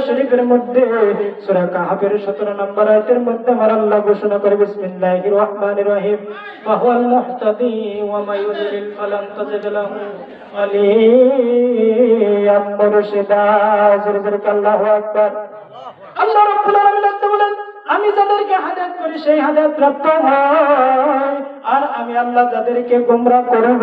শরীফের মধ্যে, সূরা কাহাফের 17 নম্বর আয়াতের মধ্যে আমার আল্লাহ ঘোষণা করে, বিসমিল্লাহির রহমানির রহিম। মুহতাদি ওয়া ফালান তাজিদ লাহু মুরশিদা। জোরে জোরে আল্লাহু আকবার। আল্লাহ রাব্বুল আলামিন বলেন, আমি যাদেরকে হাদায়াত করি, সেই হাদায়াত প্রাপ্ত হয়। আর আমি আল্লাহ যাদেরকে গোমরা করব।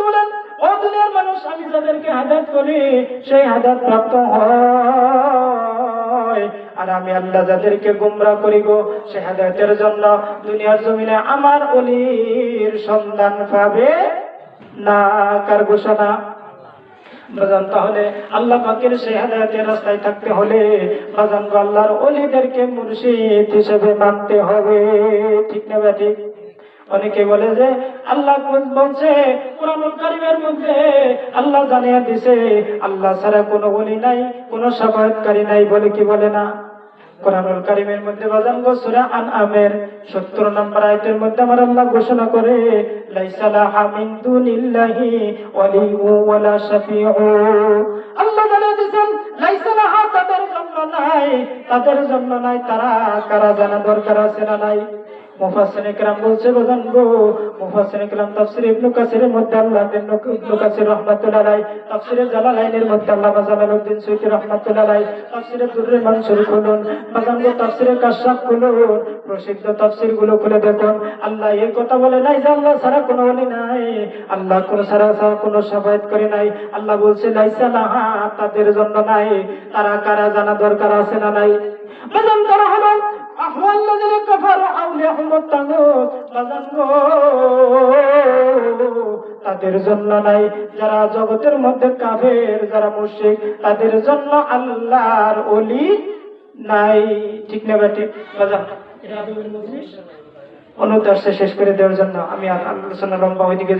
আমি যাদেরকে হাদায়াত করি, সেই হাদায়াত প্রাপ্ত হয়। আর আমি আল্লাহ যাদেরকে গুমরা করি গো সেই জন্য দুনিয়ার জমিনে আমার অলির সন্ধান পাবে না, কার ঘোষণা? বাজান, তাহলে আল্লাহ পাকের সেই হাদায়াতের রাস্তায় থাকতে হলে বাজান আল্লাহর অলিদেরকে মুর্শিদ হিসেবে মানতে হবে। ঠিক না বা ঠিক অনেকে বলে যে, আল্লাহ বলছে? কোরআনুল মধ্যে আল্লাহ জানিয়ে দিছে, আল্লাহ ছাড়া কোনো বলি নাই, কোনো সাফায়াতকারী নাই বলে কি বলে না? কোরআনুল মধ্যে বাজান গো সূরা আনআমের 70 নম্বর মধ্যে আমার ঘোষণা করে আল্লাহ তাদের জন্য নাই, তারা কারা জানা, দরকার আছে না নাই? আল্লাহ প্রসিদ্ধ তাফসীরগুলো খুলে দেখুন, আল্লাহ এই কথা বলে নাই যে আল্লাহ ছাড়া কোনো ওলি নাই, আল্লাহ কোনো ছাড়া ছাড়া কোনো সাফায়াত করে নাই, আল্লাহ বলছে, লাইসা তাদের জন্য নাই, তারা কারা জানা দরকার আছে না নাই? তাদের জন্য নাই যারা জগতের মধ্যে কাফের যারা মুশরিক তাদের জন্য আল্লাহর অলি নাই। ঠিক না বেটি মজলিস? অনুদাসে শেষ করে দেওয়ার জন্য আমি আলোচনা লম্বা ওইদিকে